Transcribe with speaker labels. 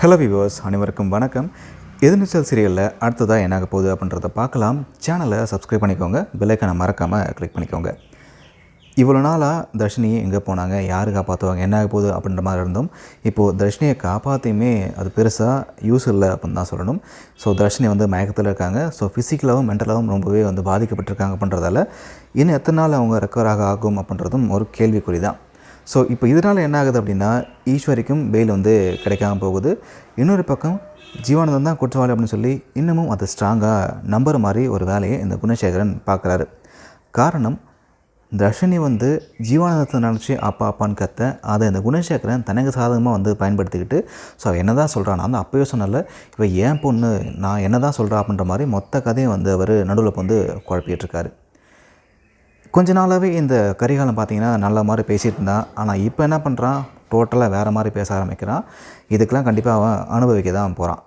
Speaker 1: Hello viewers அனைவருக்கும் வணக்கம். எதிர்நீச்சல் சீரியலில் அடுத்ததாக என்ன போகுது அப்படின்றத பார்க்கலாம். சேனலை சப்ஸ்கிரைப் பண்ணிக்கோங்க. பெல்லைக்கான மறக்காமல் கிளிக் பண்ணிக்கோங்க. இவ்வளோ நாளாக தர்ஷினி எங்கே போனாங்க? யார் காப்பாற்றுவாங்க என்ன ஆக போகுது அப்படின்ற மாதிரி இருந்தோம். இப்போது தர்ஷினியை காப்பாற்றியுமே அது பெருசாக யூஸ் இல்லை அப்படின்னு தான் சொல்லணும். ஸோ தர்ஷினி வந்து மயக்கத்தில் இருக்காங்க. ஸோ ஃபிசிக்கலாகவும் மென்டலாகவும் ரொம்பவே வந்து பாதிக்கப்பட்டிருக்காங்க அப்படின்றதால இன்னும் எத்தனை நாள் அவங்க ரெக்கவர் ஆக ஆகும் அப்படின்றதும் ஒரு கேள்விக்குறி தான். ஸோ இப்போ இதனால் என்ன ஆகுது அப்படின்னா ஈஸ்வரிக்கும் பெயில் வந்து கிடைக்காம போகுது. இன்னொரு பக்கம் ஜீவானந்தம் தான் குற்றவாளி அப்படின்னு சொல்லி இன்னமும் அதை ஸ்ட்ராங்காக நம்புற மாதிரி ஒரு வேலையை இந்த குணசேகரன் பார்க்குறாரு. காரணம் தர்ஷினி வந்து ஜீவானந்தத்தை நினச்சி அப்பா அப்பான்னு கத்த அதை இந்த குணசேகரன் தனக்கு சாதகமாக வந்து பயன்படுத்திக்கிட்டு ஸோ அவன் என்ன தான் சொல்கிறான் நான் வந்து அப்போயே சொன்னல இப்போ ஏன் பொண்ணு நான் என்ன தான் சொல்கிறா அப்படின்ற மாதிரி மொத்த கதையை வந்து அவர் நடுவில் வந்து குழப்பிட்டு இருக்காரு. கொஞ்ச நாளாகவே இந்த கரிகாலம் பார்த்தீங்கன்னா நல்ல மாதிரி பேசிகிட்டு இருந்தான். ஆனால் இப்போ என்ன பண்ணுறான் டோட்டலாக வேறு மாதிரி பேச ஆரம்பிக்கிறான். இதுக்கெல்லாம் கண்டிப்பாக அவன் அனுபவிக்க தான் போகிறான்